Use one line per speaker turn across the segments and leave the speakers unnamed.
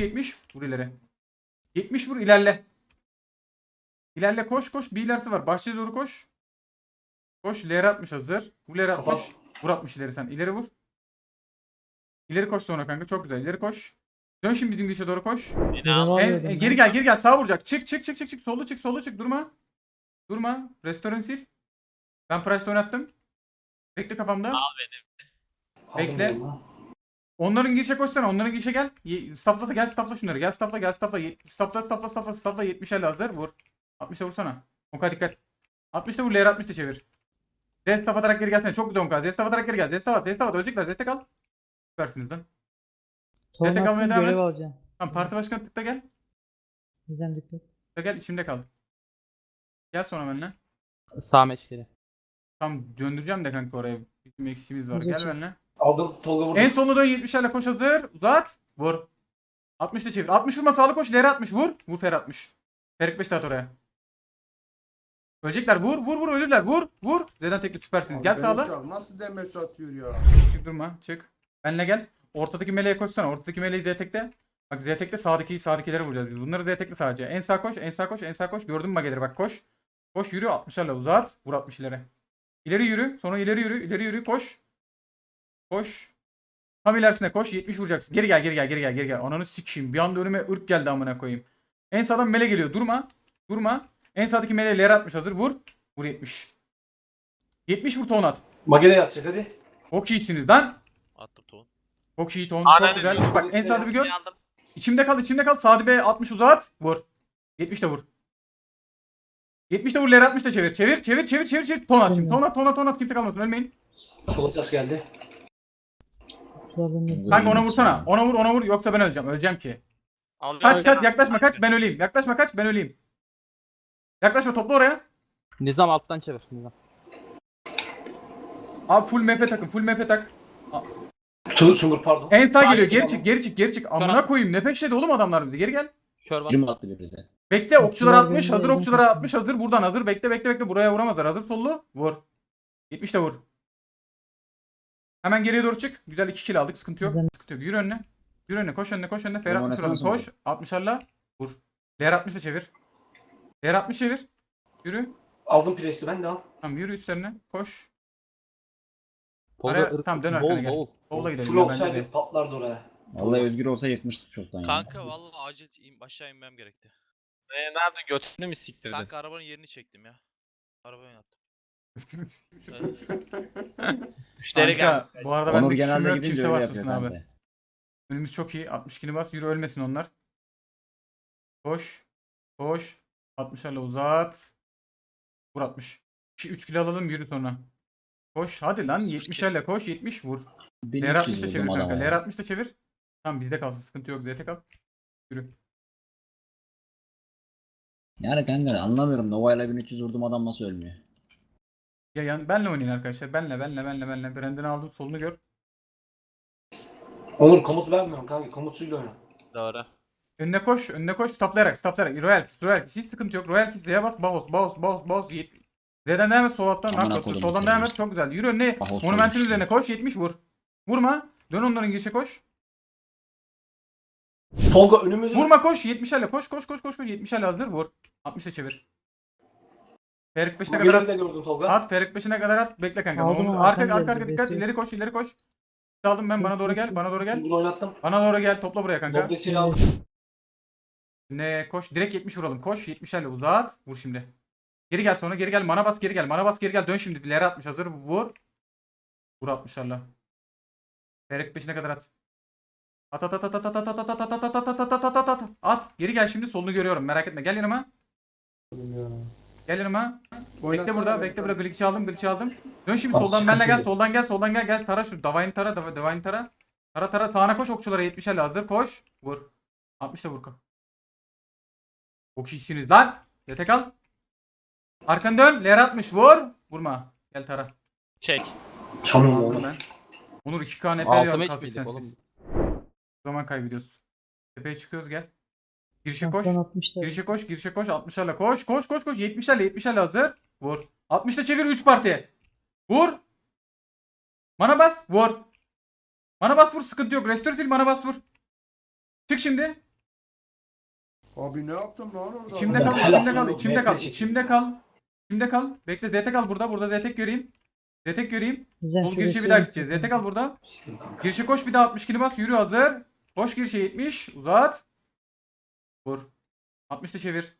70. Vur ileri. 70 vur ilerle. İlerle koş koş. Bir ilerisi var. Bahçeye doğru koş. Koş. Ler 60 hazır. Bu ler 60.
Kapat.
Vur 60 ileri sen. İleri vur. İleri koş sonra kanka. Çok güzel. İleri koş. Dön şimdi bizim dişe doğru koş. En, en- geri gel geri gel. Sağa vuracak. Çık çık çık çık çık. Sollu çık sollu çık. Durma. Durma. Restoran sil. Ben price oynattım. Bekle kafamda.
Al beni.
Bekle. Onların girişe koşsana. Onların girişe gel. Staffla gel staffla şunları. Gel staffla gel staffla. Ye- Staffla staffla staffla staffla 70 50 hazır. Vur. 60'ta vursana. Onka dikkat. 60'ta vur. Layer 60'ta çevir. Z staff atarak geri gelsene. Çok güzel Onka. Z staff atarak geri gel. Z staff at. Z staff at. Ölecekler. Z'te kal. Süpersiniz lan. Kalmaya
attım,
devam et.
alacağım.
Tamam parti başkanı tıkla gel.
Güzel dikkat.
Tıkla gel içimde kal. Gel sonra benimle.
Sağ meşgiri.
Tam döndüreceğim de kanka oraya. Bizim eksiğimiz var. Gel benimle.
Aldım Tolga vurdu.
En sonuna dön 70'lerle koş hazır. Uzat. Vur. 60'ta çevir. 60 vurma sağlı koş. Leri 60 vur. Vur Fer 60. Ferik 5 at oraya. Ölecekler. Vur vur vur ölürler. Vur vur. Zeden tekli süpersiniz. Gel
Abi
sağla.
Nasıl demeç atıyor ya?
Çık çık durma. Çık. Benle gel. Ortadaki meleğe koşsana. Ortadaki meleği Z tekte. Bak Z tekte sağdaki sağdakilere vuracağız biz. Bunları Z tekte sadece. En sağ koş. En sağ koş. En sağ koş. Gördün mü mageleri bak koş. Koş yürü 60'larla uzat. Vur 60 ileri. İleri yürü. Sonra ileri yürü. ileri yürü. Koş. Koş. Tam ilerisine koş. 70 vuracaksın. Geri gel geri gel geri gel geri gel. Ananı sikeyim. Bir anda önüme ırk geldi amına koyayım. En sağdan mele geliyor. Durma. Durma. En sağdaki meleğe ler atmış hazır. Vur. Vur 70. 70 vur ton at.
Mage'de yatacak hadi.
Çok iyisiniz lan.
Attım ton.
Çok iyi ton.
Aynen
Çok güzel.
öyle.
Bak en sağda bir gör.
Aldım.
İçimde kal, içimde kal. Sadi Bey 60 uzat. Vur. 70 de vur. 70 de vur. Ler 60 da çevir. Çevir, çevir, çevir, çevir, çevir. Ton at şimdi. Ton at, ton at, ton at. Kimse kalmasın. Ölmeyin.
Sola ses geldi.
Kanka ona vursana. Ona vur, ona vur. Yoksa ben öleceğim. Öleceğim ki.
Al
Kaç, kaç. Yaklaşma, kaç. Ben öleyim. Yaklaşma, kaç. Ben öleyim. Yaklaşma. Topla oraya.
Nizam alttan çevir. Nizam.
Abi full map takın. Full map tak.
Tu Sungur pardon.
En sağ geliyor. Geri çık, geri çık, geri çık. Amına koyayım. Ne peşledi oğlum adamlar bizi. Geri gel.
Kör var.
Birim attı bize.
Bekle okçular
Okçular
60
belli,
hazır
belli.
okçular 60 hazır buradan hazır bekle bekle bekle buraya vuramazlar hazır sollu vur 70 de vur Hemen geriye doğru çık güzel 2 kill aldık sıkıntı yok sıkıntı yok yürü önüne yürü önüne koş önüne koş önüne mı şuradan
oynasana
koş 60'larla vur Ler 60 da çevir Ler 60 çevir yürü
Aldım presti ben de al.
tamam yürü üstlerine koş Araya- tamam, dön
bol,
arkana gel.
bol.
Solla gidelim
Full
ya bence de.
olsaydı patlardı oraya.
Vallahi Özgür olsa yetmiştik çoktan ya.
Kanka vallahi acil in, aşağı inmem gerekti.
Ee, ne yaptın götünü mü siktirdin?
Kanka arabanın yerini çektim ya. Arabayı yaptım.
Müşteri
Kanka
geldi.
bu arada
Onur
ben de
genelde gidince
kimse
öyle
basmasın
yapıyor
abi.
Kanka.
Önümüz çok iyi. 62'ni bas yürü ölmesin onlar. Koş Koş. 60'larla uzat. Vur 60 3 kilo alalım yürü sonra. Koş hadi lan
Sıfır
70'lerle koş 70 vur. Ler 60
iki
da
vurdum
çevir kanka
adama
Ler
ya.
60 da çevir. Tamam bizde kalsın sıkıntı yok ZT kal. Yürü.
Yani kanka anlamıyorum. Nova ile 1300 vurdum adam nasıl ölmüyor.
Ya yan, benle oynayın arkadaşlar benle benle benle benle Brandon'ı aldım solunu gör
Onur komut vermiyorum kanka komutsuyla oyna.
Doğru.
Önüne koş, önüne koş, staflayarak, staflayarak. Royal Kiss, Royal Kiss. Hiç sıkıntı yok. Royal Kiss, Z'ye bas, Bahos, Bahos, Bahos, Bahos. Yet- Z'den devam et, nak
kodum
Soldan devam et, çok güzel. Yürü önüne,
Bahos
monumentin
olmuş.
üzerine koş, 70 vur. Vurma. Dön onların girişe koş.
Tolga önümüzü.
Vurma koş, 70'lerle koş, koş, koş, koş, koş. 70'lerle hazır, vur. 60'la çevir. Ferik 5'ine kadar at.
gördüm Tolga.
At, Ferik 5'ine kadar at. Bekle kanka.
Aldım
Onu- arka, arka, arka
geldi,
dikkat. İleri koş, ileri koş. Aldım ben, bana doğru gel, bana doğru gel.
Sungur oynattım.
Bana doğru gel, topla buraya kanka.
Noblesiyle aldım.
Ne koş direkt 70 vuralım. Koş 70'lerle uzat. Vur şimdi. Geri gel sonra geri gel. Mana bas geri gel. Mana bas geri gel. Dön şimdi. Leri 60 hazır. Vur. Vur 60'larla. Ferek 5'ine kadar at. At at at at at at at at at at at at at at at at at at. Geri gel şimdi solunu görüyorum. Merak etme. Gel yanıma. Gel yanıma. Bekle burada. Bekle burada. Glitch'i aldım. Glitch'i aldım. Dön şimdi
Abi
soldan benle gel. Soldan gel. Soldan gel. Gel. Tara şu. Davayını tara. Davayını tara. Tara tara. Sağına koş okçulara 70'lerle hazır. Koş. Vur. 60 da vur. Çok iyisiniz lan. Yete kal. Arkanı dön. Ler 60 vur. Vurma. Gel tara.
Çek.
Sonunda
Aldım
Onur.
ben. Onur 2 kan
Altı
epey ya
meç
kasıp
miydik
sensiz.
oğlum?
O zaman kaybediyoruz. Tepeye çıkıyoruz gel. Girişe koş. Girişe koş. Girişe koş. 60'larla koş. Koş koş koş. 70'lerle 70'lerle hazır. Vur. 60'la çevir 3 parti. Vur. Mana bas. Vur. Mana bas vur. Sıkıntı yok. Restore sil mana bas vur. Çık şimdi.
Abi ne yaptım lan orada?
İçimde kal, içimde kal, içimde kal, içimde kal. İçimde kal. Bekle ZT kal burada. Burada ZT göreyim. ZT göreyim.
Şöyle
girişe bir daha gideceğiz. ZT kal burada. Girişe koş bir daha 62'ni bas. Yürü hazır. Koş girişe 70. Uzat. Vur. 60'ta çevir.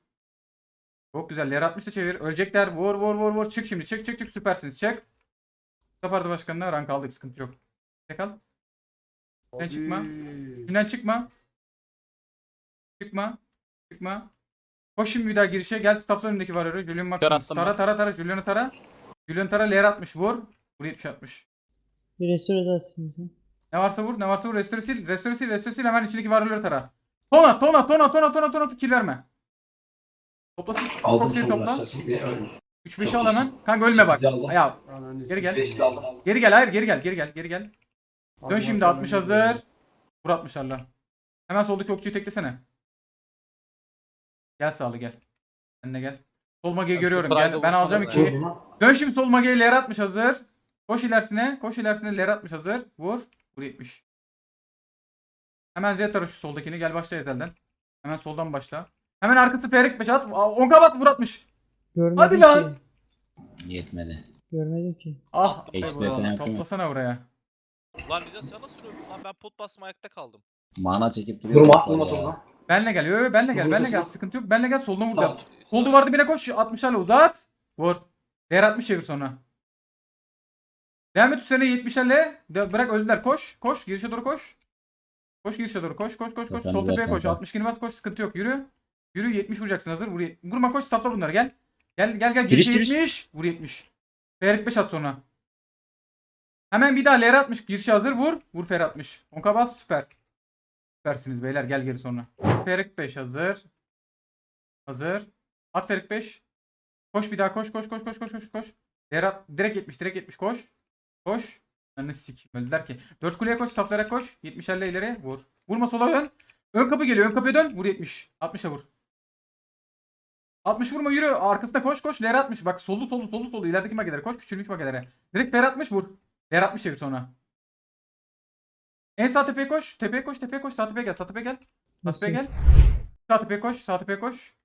Çok güzel. Ler 60'ta çevir. Ölecekler. Vur vur vur vur. Çık şimdi. Çık çık çık. Süpersiniz. Çık. Kapardı başkanına. Rank aldık. Sıkıntı yok. Tek al. Sen çıkma. Şimdiden çıkma. Çıkma. Çıkma. Koş şimdi bir daha girişe. Gel staff'ın önündeki var arıyor. Julian Maximus. Tara tara tara. Julian'ı tara. Julian tara. Ler 60. Vur. Vur 70 60.
Bir restore edersin Nizam.
Ne varsa vur, ne varsa vur. Restore sil, restore sil, restore sil. Hemen içindeki varlıkları tara. Tona, tona, tona, tona, tona, tona, kill verme. Topla sil.
Aldım
Kokseri
sonunda
topla.
esasını. Bir de öldüm.
3-5'i al hemen. Kanka ölme bak. Ya Geri gel.
Beşli aldım.
geri gel, hayır geri gel, geri gel, geri gel. Dön şimdi
bakalım,
60
hadi
hazır. Vur 60'larla. Hemen soldaki okçuyu teklesene. Gel sağlı gel. Sen de gel. Sol mageyi görüyorum. Gel, ben alacağım
be.
2'yi.
Vurdum lan.
Dön şimdi sol mageyi ler 60 hazır. Koş ilerisine. Koş ilerisine ler 60 hazır. Vur. Vur 70. Hemen Z tarafı şu soldakini. Gel başla Ezel'den. Hemen soldan başla. Hemen arkası Ferik 5 at. 10 bas vur 60.
Görmedim
Hadi
ki.
lan.
Yetmedi.
Görmedim ki.
Ah. Toplasana buraya.
Lan Nida sen nasıl öldün lan? Ben pot bastım ayakta kaldım.
Mana çekip duruyor.
Vurma
ya.
Tolga.
Benle gel. Yo, yo, benle gel. Benle gel. Sıkıntı yok. Benle gel. Soldan vuracağız. Sol duvar dibine koş. 60'larla uzat. Vur. Değer 60 çevir sonra. Devam et üstlerine 70'lerle. De- Bırak öldüler. Koş. Koş. Girişe doğru koş. Koş girişe doğru. Koş koş koş koş. Sol tepeye koş.
zaten.
60 bas koş. Sıkıntı yok. Yürü. Yürü 70 vuracaksın hazır. Vur. Vurma koş. Stafla bunları gel. Gel gel gel.
Giriş,
Girişe
giriş.
70. Vur 70. Ferit 5 at sonra. Hemen bir daha Ler 60. Girişe hazır. Vur. Vur Fer 60. Onka bas. Süper. Süpersiniz beyler. Gel geri sonra. Ferik 5 hazır. Hazır. At Ferik 5. Koş bir daha koş koş koş koş koş koş koş. Berat direkt 70 direkt 70 koş. Koş. Ananı sikeyim öldüler ki. 4 kuleye koş saflara koş. 70'lerle ileri vur. Vurma sola dön. Ön kapı geliyor ön kapıya dön. Vur 70. 60'a vur. 60 vurma yürü. Arkasında koş koş. Ler 60. Bak solu solu solu solu. İlerideki magelere koş. Küçülmüş magelere. Direkt Fer 60 vur. Ler 60 çevir sonra. En sağ tepeye koş. Tepeye koş. Tepeye koş. Sağ tepeye gel. Sağ tepeye gel. Sağ tepeye gel. Sağ tepeye koş. Sağ tepeye koş.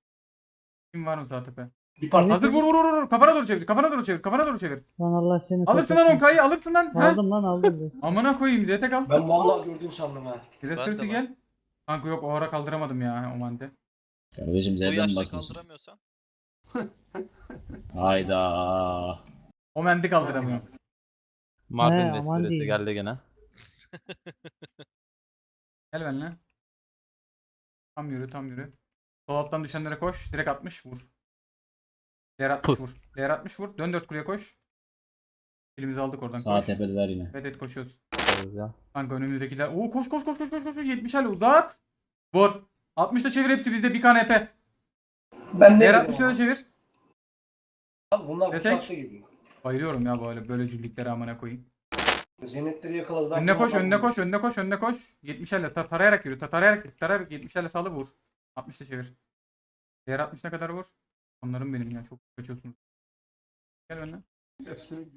Kim var mı sağ tepe?
Bir parti.
Hazır vur vur vur vur. Kafana doğru çevir. Kafana doğru çevir. Kafana doğru çevir.
Lan Allah seni
Alırsın lan
kahretsin.
Onkay'ı. Alırsın lan. Ha?
Aldım lan aldım.
Amına koyayım. ZT kal.
Ben vallahi gördüm sandım ha.
Ben de
gel. Kanka yok o ara kaldıramadım ya o mante.
Kardeşim
O
Z'den
yaşta kaldıramıyorsan.
Hayda.
O menti kaldıramıyorum.
Mardin
He, aman
destiresi
diyeyim.
geldi gene.
Gel benimle. Tam yürü tam yürü. Sol alttan düşenlere koş. Direkt 60 vur. Değer 60 vur. Değer 60 vur. Dön 4 kuleye koş. Elimizi aldık oradan
Sağ
koş.
tepedeler yine.
Evet evet koşuyoruz.
Ya.
Kanka önümüzdekiler. Oo koş koş koş koş koş koş. 70 hale uzat. Vur. 60'da çevir hepsi bizde bir kan EP.
Ben ne
Değer
bileyim
60'da da çevir.
Abi Bunlar saatte geliyor.
Bayılıyorum ya böyle böyle cülliklere amına koyayım.
Zeynepleri yakaladılar.
Önüne koş, önüne koş, önüne koş, önüne koş. 70'lerle ta tarayarak yürü, ta tarayarak, tarayarak 70'lerle salı vur. 60'ta çevir. Diğer 60'na kadar vur. Onların benim ya çok kaçıyorsunuz. Gel benimle.
Hepsini